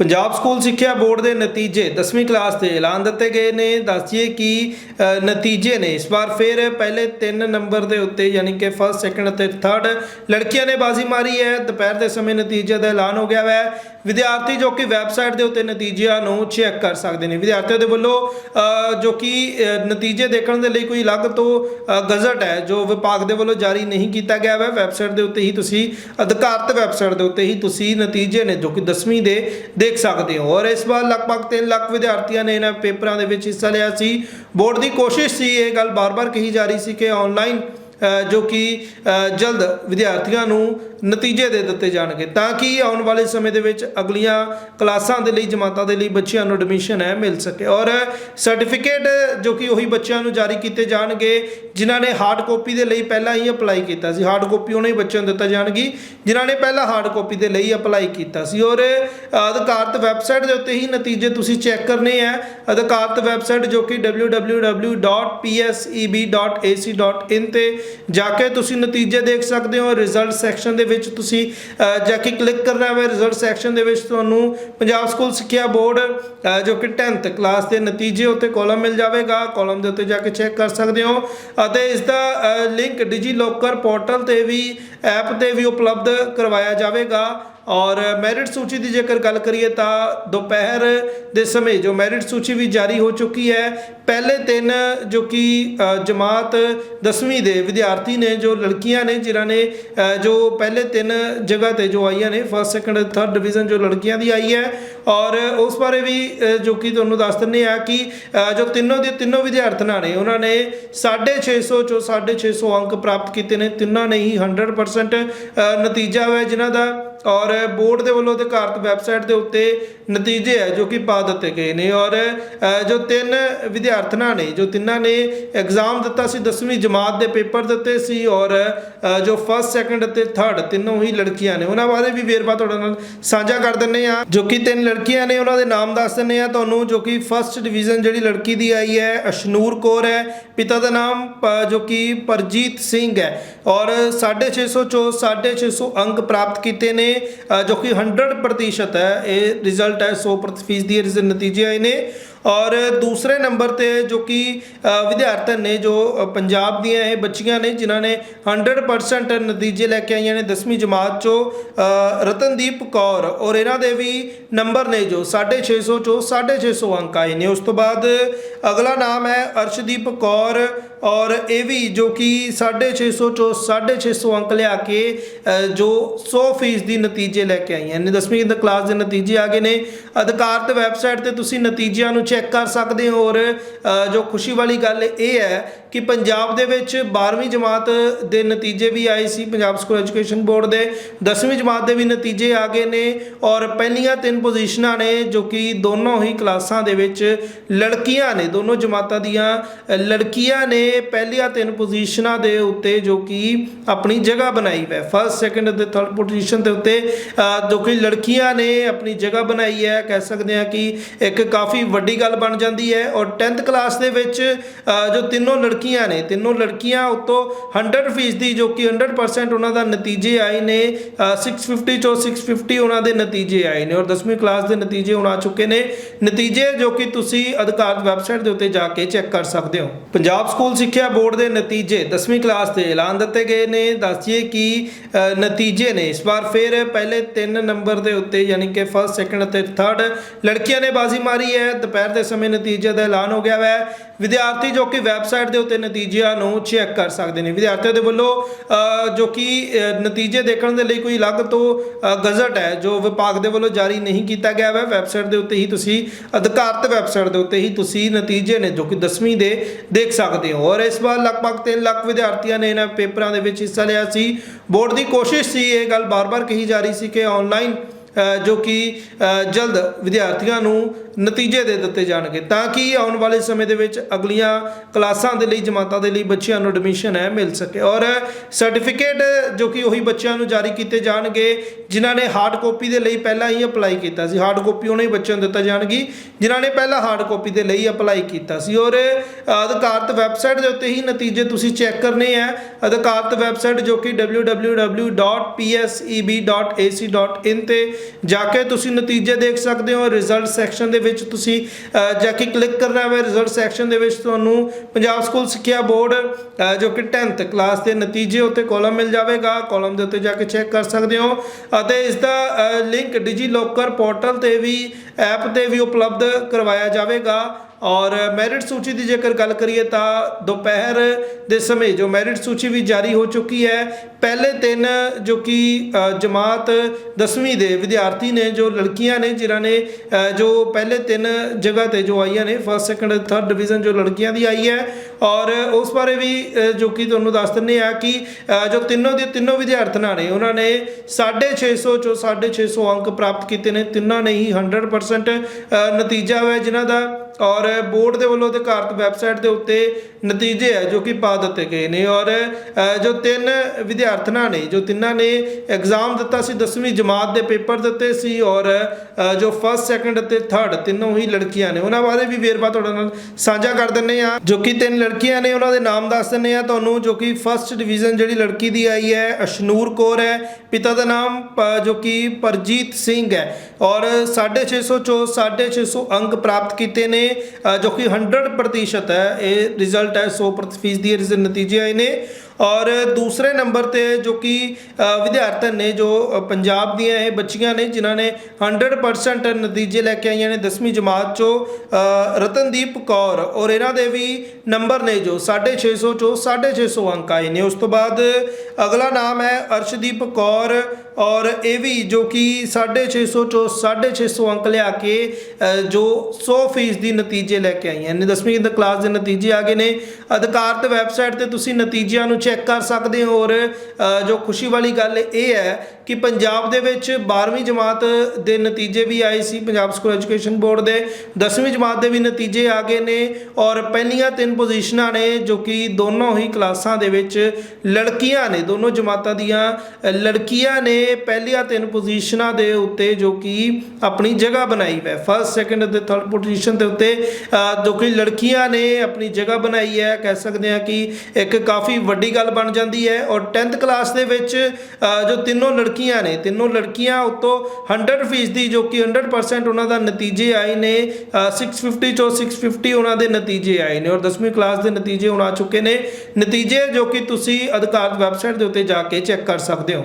Punjab school ਸਿੱਖਿਆ board ਦੇ ਨਤੀਜੇ 10ਵੀਂ ਕਲਾਸ ਦੇ ਐਲਾਨ ਦਿੱਤੇ ਗਏ ਨੇ। ਦੱਸਿਏ ਕਿ ਨਤੀਜੇ ਨੇ ਇਸ ਵਾਰ ਫਿਰ ਪਹਿਲੇ 3 ਨੰਬਰ ਦੇ ਉੱਤੇ ਯਾਨੀ ਕਿ ਫਸਟ ਸੈਕੰਡ ਅਤੇ ਥਰਡ ਲੜਕੀਆਂ ਨੇ ਬਾਜ਼ੀ ਮਾਰੀ ਹੈ। ਦੁਪਹਿਰ ਦੇ ਸਮੇਂ ਨਤੀਜੇ ਦਾ ਐਲਾਨ ਹੋ ਗਿਆ ਹੈ ਵਿਦਿਆਰਥੀ ਜੋ ਕਿ ਵੈਬਸਾਈਟ ਦੇ ਉੱਤੇ ਨਤੀਜਿਆਂ ਨੂੰ ਚੈੱਕ ਕਰ ਸਕਦੇ ਨੇ। ਵਿਦਿਆਰਥੀਆਂ ਦੇ ਵੱਲੋਂ ਜੋ ਕਿ ਨਤੀਜੇ ਦੇਖਣ ਦੇ ਲਈ ਕੋਈ ਅਲੱਗ ਤੋਂ ਗਜ਼ਟ ਹੈ, ਜੋ ਵਿਭਾਗ ਦੇ ਵੱਲੋਂ ਜਾਰੀ ਨਹੀਂ ਕੀਤਾ ਗਿਆ ਹੈ ਵੈਬਸਾਈਟ ਦੇ ਉੱਤੇ ਹੀ ਤੁਸੀਂ, ਅਧਿਕਾਰਤ ਵੈਬਸਾਈਟ ਦੇ ਉੱਤੇ ਹੀ ਤੁਸੀਂ ਨਤੀਜੇ ਨੇ ਜੋ ਕਿ 10ਵੀਂ ਦੇ ਦੇਖ ਸਕਦੇ ਹੋ। ਔਰ ਇਸ ਵਾਰ ਲਗਭਗ 3 ਲੱਖ ਵਿਦਿਆਰਥੀਆਂ ਨੇ ਇਹਨਾਂ ਪੇਪਰਾਂ ਦੇ ਵਿੱਚ ਹਿੱਸਾ ਲਿਆ ਸੀ। ਬੋਰਡ ਦੀ ਕੋਸ਼ਿਸ਼ ਸੀ ਇਹ ਗੱਲ ਬਾਰ-ਬਾਰ ਕਹੀ ਜਾ ਰਹੀ ਸੀ ਕਿ ਆਨਲਾਈਨ ਜੋ ਕਿ ਜਲਦ ਵਿਦਿਆਰਥੀਆਂ ਨੂੰ ਨਤੀਜੇ ਦੇ ਦਿੱਤੇ ਜਾਣਗੇ। ਤਾਂ ਕਿ ਆਉਣ ਵਾਲੇ ਸਮੇਂ ਦੇ ਵਿੱਚ ਅਗਲੀਆਂ ਕਲਾਸਾਂ ਦੇ ਲਈ, ਜਮਾਤਾਂ ਦੇ ਲਈ ਬੱਚਿਆਂ ਨੂੰ ਐਡਮਿਸ਼ਨ ਹੈ ਮਿਲ ਸਕੇ। ਔਰ ਸਰਟੀਫਿਕੇਟ ਜੋ ਕਿ ਉਹੀ ਬੱਚਿਆਂ ਨੂੰ ਜਾਰੀ ਕੀਤੇ ਜਾਣਗੇ, ਜਿਨ੍ਹਾਂ ਨੇ ਹਾਰਡ ਕਾਪੀ ਦੇ ਲਈ ਪਹਿਲਾਂ ਹੀ ਅਪਲਾਈ ਕੀਤਾ ਸੀ। ਹਾਰਡ ਕਾਪੀ ਉਹਨਾਂ ਹੀ ਬੱਚਿਆਂ ਨੂੰ ਦਿੱਤਾ ਜਾਣਗੀ, ਜਿਨ੍ਹਾਂ ਨੇ ਪਹਿਲਾਂ ਹਾਰਡ ਕਾਪੀ ਦੇ ਲਈ ਅਪਲਾਈ ਕੀਤਾ ਸੀ। ਔਰ ਅਧਿਕਾਰਤ ਵੈਬਸਾਈਟ ਦੇ ਉੱਤੇ ਹੀ ਨਤੀਜੇ ਤੁਸੀਂ ਚੈੱਕ ਕਰਨੇ ਆ। ਅਧਿਕਾਰਤ ਵੈਬਸਾਈਟ ਜੋ ਕਿ www.pseb.ac.in ਤੇ ਜਾ ਕੇ ਤੁਸੀਂ ਨਤੀਜੇ ਦੇਖ ਸਕਦੇ ਹੋ ਰਿਜ਼ਲਟ ਸੈਕਸ਼ਨ ਦੇ ਵਿੱਚ ਤੁਸੀਂ ਜਾ ਕੇ ਕਲਿੱਕ ਕਰਨਾ ਹੈ ਰਿਜ਼ਲਟ ਸੈਕਸ਼ਨ ਦੇ ਵਿੱਚ ਤੁਹਾਨੂੰ ਪੰਜਾਬ ਸਕੂਲ ਸਿੱਖਿਆ ਬੋਰਡ ਜੋ ਕਿ 10th ਕਲਾਸ ਦੇ ਨਤੀਜੇ ਉੱਤੇ ਕਾਲਮ ਮਿਲ ਜਾਵੇਗਾ। ਕਾਲਮ ਦੇ ਉੱਤੇ ਜਾ ਕੇ ਚੈੱਕ ਕਰ ਸਕਦੇ ਹੋ ਅਤੇ ਇਸ ਦਾ ਲਿੰਕ ਡਿਜੀ ਲੋਕਰ ਪੋਰਟਲ ਤੇ ਵੀ ਐਪ ਤੇ ਵੀ ਉਪਲਬਧ ਕਰਵਾਇਆ ਜਾਵੇਗਾ। ਔਰ ਮੈਰਿਟ ਸੂਚੀ ਦੀ ਜੇਕਰ ਗੱਲ ਕਰੀਏ ਤਾਂ ਦੁਪਹਿਰ ਦੇ ਸਮੇਂ ਜੋ ਮੈਰਿਟ ਸੂਚੀ ਵੀ ਜਾਰੀ ਹੋ ਚੁੱਕੀ ਹੈ, ਪਹਿਲੇ ਤਿੰਨ ਜੋ ਕਿ ਜਮਾਤ 10ਵੀਂ ਦੇ ਵਿਦਿਆਰਥੀ ਨੇ, ਜੋ ਲੜਕੀਆਂ ਨੇ, ਜਿਨ੍ਹਾਂ ਨੇ ਜੋ ਪਹਿਲੇ ਤਿੰਨ ਜਗ੍ਹਾ ਤੇ ਜੋ ਆਈਆਂ ਨੇ ਫਸਟ ਸੈਕੰਡ ਥਰਡ ਡਿਵੀਜ਼ਨ ਜੋ ਲੜਕੀਆਂ ਦੀ ਆਈ ਹੈ ਔਰ ਉਸ ਬਾਰੇ ਵੀ ਜੋ ਕਿ ਤੁਹਾਨੂੰ ਦੱਸ ਦਿੰਨੇ ਆ ਕਿ ਜੋ ਤਿੰਨੋਂ ਦੇ ਤਿੰਨੋਂ ਵਿਦਿਆਰਥਣਾਂ ਨੇ, ਉਹਨਾਂ ਨੇ 650 ਚੋਂ 650 ਅੰਕ ਪ੍ਰਾਪਤ ਕੀਤੇ ਨੇ, ਤਿੰਨਾਂ ਨੇ ਹੀ 100% ਨਤੀਜਾ ਹੋਇਆ, ਜਿਨ੍ਹਾਂ ਦਾ ਔਰ ਬੋਰਡ ਦੇ ਵੱਲੋਂ ਅਧਿਕਾਰਤ ਵੈਬਸਾਈਟ ਦੇ ਉੱਤੇ ਨਤੀਜੇ ਹੈ ਜੋ ਕਿ ਪਾ ਦਿੱਤੇ ਗਏ ਨੇ ਔਰ ਜੋ ਤਿੰਨ ਵਿਦਿਆਰਥਣਾਂ ਨੇ, ਜੋ ਤਿੰਨਾਂ ਨੇ ਐਗਜ਼ਾਮ ਦਿੱਤਾ ਸੀ 10ਵੀਂ ਜਮਾਤ ਦੇ ਪੇਪਰ ਦਿੱਤੇ ਸੀ ਔਰ ਜੋ ਫਸਟ ਸੈਕੰਡ ਅਤੇ ਥਰਡ ਤਿੰਨੋਂ ਹੀ ਲੜਕੀਆਂ ਨੇ। ਉਹਨਾਂ ਬਾਰੇ ਵੀ ਵੇਰਵਾ ਤੁਹਾਡੇ ਨਾਲ ਸਾਂਝਾ ਕਰ ਦਿੰਨੇ ਆ ਜੋ ਕਿ ਤਿੰਨ ਲੜਕੀਆਂ ਨੇ, ਉਹਨਾਂ ਦੇ ਨਾਮ ਦੱਸ ਦਿੰਨੇ ਆ ਤੁਹਾਨੂੰ, ਜੋ ਕਿ ਫਸਟ ਡਿਵੀਜ਼ਨ ਜਿਹੜੀ ਲੜਕੀ ਦੀ ਆਈ ਹੈ, ਅਸ਼ਨੂਰ ਕੌਰ ਹੈ। ਪਿਤਾ ਦਾ ਨਾਮ ਜੋ ਕਿ ਪਰਜੀਤ ਸਿੰਘ ਹੈ। ਔਰ 650 ਚੋਂ 650 ਅੰਕ ਪ੍ਰਾਪਤ ਕੀਤੇ ਨੇ ਜੋ ਕਿ 100% ਹੈ। ਇਹ ਰਿਜ਼ਲਟ ਹੈ 100% ਫੀਸ ਦੀ ਨਤੀਜੇ ਆਏ ਨੇ। ਔਰ ਦੂਸਰੇ ਨੰਬਰ ਤੇ ਜੋ ਕਿ ਵਿਦਿਆਰਥਣ ਨੇ ਜੋ ਪੰਜਾਬ ਦੀਆਂ ਇਹ ਬੱਚੀਆਂ ਨੇ, ਜਿਨ੍ਹਾਂ ਨੇ 100% ਨਤੀਜੇ ਲੈ ਕੇ ਆਈਆਂ ਨੇ 10ਵੀਂ ਜਮਾਤ ਚੋਂ ਰਤਨਦੀਪ ਕੌਰ ਔਰ ਇਹਨਾਂ ਦੇ ਵੀ ਨੰਬਰ ਨੇ ਜੋ 650 ਚੋਂ 650 ਅੰਕ ਆਏ ਨੇ। ਉਸ ਤੋਂ ਬਾਅਦ ਅਗਲਾ ਨਾਮ ਹੈ ਅਰਸ਼ਦੀਪ ਕੌਰ ਔਰ ਇਹ ਵੀ ਜੋ ਕਿ 650 ਚੋਂ 650 ਅੰਕ ਲਿਆ ਕੇ ਜੋ 100% ਦੀ ਨਤੀਜੇ ਲੈ ਕੇ ਆਈਆਂ ਨੇ। 10ਵੀਂ ਕਲਾਸ ਦੇ ਨਤੀਜੇ ਆ ਗਏ ਨੇ। ਅਧਿਕਾਰਤ ਵੈਬਸਾਈਟ ਤੇ ਤੁਸੀਂ ਨਤੀਜਿਆਂ ਨੂੰ ਚੈੱਕ ਕਰ ਸਕਦੇ ਹੋ ਔਰ ਜੋ ਖੁਸ਼ੀ ਵਾਲੀ ਗੱਲ ਇਹ ਹੈ ਕਿ ਪੰਜਾਬ ਦੇ ਵਿੱਚ 12ਵੀਂ ਜਮਾਤ ਦੇ ਨਤੀਜੇ ਵੀ ਆਏ ਸੀ, ਪੰਜਾਬ ਸਕੂਲ ਐਜੂਕੇਸ਼ਨ ਬੋਰਡ ਦੇ। 10ਵੀਂ ਜਮਾਤ ਦੇ ਵੀ ਨਤੀਜੇ ਆ ਗਏ ਨੇ ਔਰ ਪਹਿਲੀਆਂ ਤਿੰਨ ਪੋਜੀਸ਼ਨਾਂ ਨੇ ਜੋ ਕਿ ਦੋਨੋਂ ਹੀ ਕਲਾਸਾਂ ਦੇ ਵਿੱਚ ਲੜਕੀਆਂ ਨੇ। ਦੋਨੋਂ ਜਮਾਤਾਂ ਦੀਆਂ ਲੜਕੀਆਂ ਨੇ ਪਹਿਲੀਆਂ ਤਿੰਨ ਪੋਜੀਸ਼ਨਾਂ ਦੇ ਉੱਤੇ ਜੋ ਕਿ ਆਪਣੀ ਜਗ੍ਹਾ ਬਣਾਈ ਹੈ। ਫਸਟ ਸੈਕੰਡ ਅਤੇ ਥਰਡ ਪੋਜੀਸ਼ਨ ਦੇ ਉੱਤੇ ਜੋ ਕਿ ਲੜਕੀਆਂ ਨੇ ਆਪਣੀ ਜਗ੍ਹਾ ਬਣਾਈ ਹੈ। ਕਹਿ ਸਕਦੇ ਹਾਂ ਕਿ ਇੱਕ ਕਾਫੀ ਵੱਡੀ ਗੱਲ ਬਣ ਜਾਂਦੀ ਹੈ ਔਰ 10th ਕਲਾਸ ਦੇ ਵਿੱਚ ਜੋ ਤਿੰਨੋਂ ਲੜਕੀਆਂ ਨੇ, ਤਿੰਨੋਂ ਲੜਕੀਆਂ ਉਤੋਂ 100% ਦੀ ਜੋ ਕਿ 100% ਉਹਨਾਂ ਦਾ ਨਤੀਜੇ ਆਏ ਨੇ 650 ਚੋਂ 650 ਉਹਨਾਂ ਦੇ ਨਤੀਜੇ ਆਏ ਨੇ ਔਰ 10ਵੀਂ ਕਲਾਸ ਦੇ ਨਤੀਜੇ ਹੁਣ ਆ ਚੁੱਕੇ ਨੇ। ਨਤੀਜੇ ਜੋ ਕਿ ਤੁਸੀਂ ਅਧਿਕਾਰਤ ਵੈਬਸਾਈਟ ਦੇ ਉੱਤੇ ਜਾ ਕੇ ਚੈੱਕ ਕਰ ਸਕਦੇ ਹੋ। ਪੰਜਾਬ ਸਕੂਲ ਸਿੱਖਿਆ ਬੋਰਡ ਦੇ ਨਤੀਜੇ 10ਵੀਂ ਕਲਾਸ ਦੇ ਐਲਾਨ ਦਿੱਤੇ ਗਏ ਨੇ। ਦੱਸਿਏ ਕਿ ਨਤੀਜੇ ਨੇ, ਇਸ ਵਾਰ ਫਿਰ ਪਹਿਲੇ 3 ਨੰਬਰ ਦੇ ਉੱਤੇ ਯਾਨੀ ਕਿ ਫਸਟ ਸੈਕੰਡ ਅਤੇ ਥਰਡ ਲੜਕੀਆਂ ਨੇ ਬਾਜ਼ੀ ਮਾਰੀ ਹੈ। ਦੁਪਹਿਰ ਦੇ ਸਮੇਂ ਨਤੀਜੇ ਦਾ ਐਲਾਨ ਹੋ ਗਿਆ ਹੈ ਵਿਦਿਆਰਥੀ ਜੋ ਕਿ ਵੈਬਸਾਈਟ ਦੇ ਉੱਤੇ ਨਤੀਜਿਆਂ ਨੂੰ ਚੈੱਕ ਕਰ ਸਕਦੇ ਨੇ। ਵਿਦਿਆਰਥੀਆਂ ਦੇ ਵੱਲੋਂ ਜੋ ਕਿ ਨਤੀਜੇ ਦੇਖਣ ਦੇ ਲਈ ਕੋਈ ਅਲੱਗ ਤੋਂ ਗਜ਼ਟ ਹੈ, ਜੋ ਵਿਭਾਗ ਦੇ ਵੱਲੋਂ ਜਾਰੀ ਨਹੀਂ ਕੀਤਾ ਗਿਆ ਹੈ ਵੈਬਸਾਈਟ ਦੇ ਉੱਤੇ ਹੀ ਤੁਸੀਂ, ਅਧਿਕਾਰਤ ਵੈਬਸਾਈਟ ਦੇ ਉੱਤੇ ਹੀ ਤੁਸੀਂ ਨਤੀਜੇ ਨੇ, ਜੋ ਕਿ 10ਵੀਂ ਦੇ, ਦੇਖ ਸਕਦੇ ਹੋ। ਔਰ ਇਸ ਵਾਰ ਲਗਭਗ 3 ਲੱਖ ਵਿਦਿਆਰਥੀਆਂ ਨੇ ਇਹਨਾਂ ਪੇਪਰਾਂ ਦੇ ਵਿੱਚ ਹਿੱਸਾ ਲਿਆ ਸੀ। ਬੋਰਡ ਦੀ ਕੋਸ਼ਿਸ਼ ਸੀ, ਇਹ ਗੱਲ ਬਾਰ-ਬਾਰ ਕਹੀ ਜਾ ਰਹੀ ਸੀ ਕਿ ਆਨਲਾਈਨ ਜੋ ਕਿ ਜਲਦ ਵਿਦਿਆਰਥੀਆਂ ਨੂੰ ਨਤੀਜੇ ਦੇ ਦਿੱਤੇ ਜਾਣਗੇ। ਤਾਂ ਕਿ ਆਉਣ ਵਾਲੇ ਸਮੇਂ ਦੇ ਵਿੱਚ ਅਗਲੀਆਂ ਕਲਾਸਾਂ ਦੇ ਲਈ, ਜਮਾਤਾਂ ਦੇ ਲਈ ਬੱਚਿਆਂ ਨੂੰ ਐਡਮਿਸ਼ਨ ਹੈ, ਮਿਲ ਸਕੇ। ਔਰ ਸਰਟੀਫਿਕੇਟ ਜੋ ਕਿ ਉਹੀ ਬੱਚਿਆਂ ਨੂੰ ਜਾਰੀ ਕੀਤੇ ਜਾਣਗੇ, ਜਿਨ੍ਹਾਂ ਨੇ ਹਾਰਡ ਕਾਪੀ ਦੇ ਲਈ ਪਹਿਲਾਂ ਹੀ ਅਪਲਾਈ ਕੀਤਾ ਸੀ। ਹਾਰਡ ਕਾਪੀ ਉਹਨਾਂ ਹੀ ਬੱਚਿਆਂ ਨੂੰ ਦਿੱਤਾ ਜਾਣਗੀ, ਜਿਨ੍ਹਾਂ ਨੇ ਪਹਿਲਾਂ ਹਾਰਡ ਕਾਪੀ ਦੇ ਲਈ ਅਪਲਾਈ ਕੀਤਾ ਸੀ। ਔਰ ਅਧਿਕਾਰਤ ਵੈਬਸਾਈਟ ਦੇ ਉੱਤੇ ਹੀ ਨਤੀਜੇ ਤੁਸੀਂ ਚੈੱਕ ਕਰਨੇ ਆ। ਅਧਿਕਾਰਤ ਵੈਬਸਾਈਟ ਜੋ ਕਿ www.pseb.ac.in ਤੇ ਜਾ ਕੇ ਤੁਸੀਂ ਨਤੀਜੇ ਦੇਖ ਸਕਦੇ ਹੋ। ਰਿਜ਼ਲਟ ਸੈਕਸ਼ਨ ਦੇ ਵਿੱਚ ਤੁਸੀਂ ਜਾ ਕੇ ਕਲਿੱਕ ਕਰਨਾ ਹੈ ਰਿਜ਼ਲਟ ਸੈਕਸ਼ਨ ਦੇ ਵਿੱਚ ਤੁਹਾਨੂੰ ਪੰਜਾਬ ਸਕੂਲ ਸਿੱਖਿਆ ਬੋਰਡ ਜੋ ਕਿ 10th ਕਲਾਸ ਦੇ ਨਤੀਜੇ ਉੱਤੇ ਕਾਲਮ ਮਿਲ ਜਾਵੇਗਾ। ਕਾਲਮ ਦੇ ਉੱਤੇ ਜਾ ਕੇ ਚੈੱਕ ਕਰ ਸਕਦੇ ਹੋ। ਅਤੇ ਇਸ ਦਾ ਲਿੰਕ ਡਿਜੀ ਲੋਕਰ ਪੋਰਟਲ ਤੇ ਵੀ ਐਪ ਤੇ ਵੀ ਉਪਲਬਧ ਕਰਵਾਇਆ ਜਾਵੇਗਾ। ਔਰ ਮੈਰਿਟ ਸੂਚੀ ਦੀ ਜੇਕਰ ਗੱਲ ਕਰੀਏ ਤਾਂ ਦੁਪਹਿਰ ਦੇ ਸਮੇਂ ਜੋ ਮੈਰਿਟ ਸੂਚੀ ਵੀ ਜਾਰੀ ਹੋ ਚੁੱਕੀ ਹੈ, ਪਹਿਲੇ ਤਿੰਨ ਜੋ ਕਿ ਜਮਾਤ 10ਵੀਂ ਦੇ ਵਿਦਿਆਰਥੀ ਨੇ, ਜੋ ਲੜਕੀਆਂ ਨੇ, ਜਿਨ੍ਹਾਂ ਨੇ ਜੋ ਪਹਿਲੇ ਤਿੰਨ ਜਗ੍ਹਾ ਤੇ ਜੋ ਆਈਆਂ ਨੇ ਫਸਟ ਸੈਕੰਡ ਥਰਡ ਡਿਵੀਜ਼ਨ ਜੋ ਲੜਕੀਆਂ ਦੀ ਆਈ ਹੈ। ਔਰ ਉਸ ਬਾਰੇ ਵੀ ਜੋ ਕਿ ਤੁਹਾਨੂੰ ਦੱਸ ਦਿੰਦੇ ਆ ਕਿ ਜੋ ਤਿੰਨੋਂ ਦੇ ਤਿੰਨੋਂ ਵਿਦਿਆਰਥਣਾਂ ਨੇ, ਉਹਨਾਂ ਨੇ 650 ਚੋਂ 650 ਅੰਕ ਪ੍ਰਾਪਤ ਕੀਤੇ ਨੇ, ਤਿੰਨਾਂ ਨੇ ਹੀ 100% ਅ, ਨਤੀਜਾ ਹੋਇਆ ਜਿਨ੍ਹਾਂ ਦਾ ਔਰ ਬੋਰਡ ਦੇ ਵੱਲੋਂ ਅਧਿਕਾਰਤ ਵੈਬਸਾਈਟ ਦੇ ਉੱਤੇ ਨਤੀਜੇ ਹੈ ਜੋ ਕਿ ਪਾ ਦਿੱਤੇ ਗਏ ਨੇ ਔਰ ਜੋ ਤਿੰਨ ਵਿਦਿਆਰਥਣਾਂ ਨੇ, ਜੋ ਤਿੰਨਾਂ ਨੇ ਐਗਜ਼ਾਮ ਦਿੱਤਾ ਸੀ 10ਵੀਂ ਜਮਾਤ ਦੇ ਪੇਪਰ ਦਿੱਤੇ ਸੀ ਔਰ ਜੋ ਫਸਟ ਸੈਕੰਡ ਅਤੇ ਥਰਡ ਤਿੰਨੋਂ ਹੀ ਲੜਕੀਆਂ ਨੇ। ਉਹਨਾਂ ਬਾਰੇ ਵੀ ਵੇਰਵਾ ਤੁਹਾਡੇ ਨਾਲ ਸਾਂਝਾ ਕਰ ਦਿੰਨੇ ਆ ਜੋ ਕਿ ਤਿੰਨ ਲੜਕੀਆਂ ਨੇ, ਉਹਨਾਂ ਦੇ ਨਾਮ ਦੱਸ ਦਿੰਨੇ ਆ ਤੁਹਾਨੂੰ, ਜੋ ਕਿ ਫਸਟ ਡਿਵੀਜ਼ਨ ਜਿਹੜੀ ਲੜਕੀ ਦੀ ਆਈ ਹੈ, ਅਸ਼ਨੂਰ ਕੌਰ ਹੈ। ਪਿਤਾ ਦਾ ਨਾਮ ਪ- ਜੋ ਕਿ ਪਰਜੀਤ ਸਿੰਘ ਹੈ। ਔਰ 650 ਚੋਂ 650 ਅੰਕ ਪ੍ਰਾਪਤ ਕੀਤੇ ਨੇ। ਅ, ਜੋ ਕਿ 100% ਹੈ ਇਹ ਰਿਜ਼ਲਟ ਹੈ 100% ਦੀ ਨਤੀਜੇ ਆਏ ਨੇ। ਔਰ ਦੂਸਰੇ ਨੰਬਰ ਤੇ ਜੋ ਕਿ ਵਿਦਿਆਰਥਣ ਨੇ ਜੋ ਪੰਜਾਬ ਦੀਆਂ ਇਹ ਬੱਚੀਆਂ ਨੇ, ਜਿਨ੍ਹਾਂ ਨੇ 100% ਨਤੀਜੇ ਲੈ ਕੇ ਆਈਆਂ ਨੇ 10ਵੀਂ ਜਮਾਤ ਚੋਂ ਰਤਨਦੀਪ ਕੌਰ ਔਰ ਇਹਨਾਂ ਦੇ ਵੀ ਨੰਬਰ ਨੇ ਜੋ 650 ਚੋਂ 650 ਅੰਕ ਆਏ ਨੇ। ਉਸ ਤੋਂ ਬਾਅਦ ਅਗਲਾ ਨਾਮ ਹੈ ਅਰਸ਼ਦੀਪ ਕੌਰ ਔਰ ਇਹ ਵੀ ਜੋ ਕਿ 650 ਚੋਂ 650 ਅੰਕ ਲਿਆ ਕੇ ਜੋ 100% ਦੀ ਨਤੀਜੇ ਲੈ ਕੇ ਆਈਆਂ ਨੇ। 10ਵੀਂ ਕਲਾਸ ਦੇ ਨਤੀਜੇ ਆ ਗਏ ਨੇ। ਅਧਿਕਾਰਤ ਵੈਬਸਾਈਟ ਤੇ ਤੁਸੀਂ ਨਤੀਜਿਆਂ ਨੂੰ ਚੈੱਕ ਕਰ ਸਕਦੇ ਹੋ ਔਰ ਅ, ਜੋ ਖੁਸ਼ੀ ਵਾਲੀ ਗੱਲ ਇਹ ਹੈ ਕਿ ਪੰਜਾਬ ਦੇ ਵਿੱਚ 12ਵੀਂ ਜਮਾਤ ਦੇ ਨਤੀਜੇ ਵੀ ਆਏ ਸੀ, ਪੰਜਾਬ ਸਕੂਲ ਐਜੂਕੇਸ਼ਨ ਬੋਰਡ ਦੇ। 10ਵੀਂ ਜਮਾਤ ਦੇ ਵੀ ਨਤੀਜੇ ਆ ਗਏ ਨੇ ਔਰ ਪਹਿਲੀਆਂ ਤਿੰਨ ਪੋਜੀਸ਼ਨਾਂ ਨੇ ਜੋ ਕਿ ਦੋਨੋਂ ਹੀ ਕਲਾਸਾਂ ਦੇ ਵਿੱਚ ਲੜਕੀਆਂ ਨੇ, ਦੋਨੋਂ ਜਮਾਤਾਂ ਦੀਆਂ ਲੜਕੀਆਂ ਨੇ। ਪਹਿਲੀਆਂ ਤਿੰਨ ਪੋਜੀਸ਼ਨਾਂ ਦੇ ਉੱਤੇ ਜੋ ਕਿ ਆਪਣੀ ਜਗ੍ਹਾ ਬਣਾਈ ਹੈ। ਫਸਟ ਸੈਕੰਡ ਅਤੇ ਥਰਡ ਪੋਜੀਸ਼ਨ ਦੇ ਉੱਤੇ ਜੋ ਕਿ ਲੜਕੀਆਂ ਨੇ ਆਪਣੀ ਜਗ੍ਹਾ ਬਣਾਈ ਹੈ। ਕਹਿ ਸਕਦੇ ਹਾਂ ਕਿ ਇੱਕ ਕਾਫੀ ਵੱਡੀ ਗੱਲ ਬਣ ਜਾਂਦੀ ਹੈ ਔਰ 10th ਕਲਾਸ ਦੇ ਵਿੱਚ ਜੋ ਤਿੰਨੋਂ ਲੜਕੀ ਲੜਕੀਆਂ ਨੇ ਤਿੰਨੋਂ ਲੜਕੀਆਂ ਉਤੋਂ 100% ਦੀ ਜੋ ਕਿ 100% ਉਹਨਾਂ ਦਾ ਨਤੀਜੇ ਆਏ ਨੇ ਅ, 650 ਚੋਂ 650 ਉਹਨਾਂ ਦੇ ਨਤੀਜੇ ਆਏ ਨੇ ਔਰ 10ਵੀਂ ਕਲਾਸ ਦੇ ਨਤੀਜੇ ਹੁਣ ਆ ਚੁੱਕੇ ਨੇ। ਨਤੀਜੇ ਜੋ ਕਿ ਤੁਸੀਂ ਅਧਿਕਾਰਤ ਵੈਬਸਾਈਟ ਦੇ ਉੱਤੇ ਜਾ ਕੇ ਚੈੱਕ ਕਰ ਸਕਦੇ ਹੋ।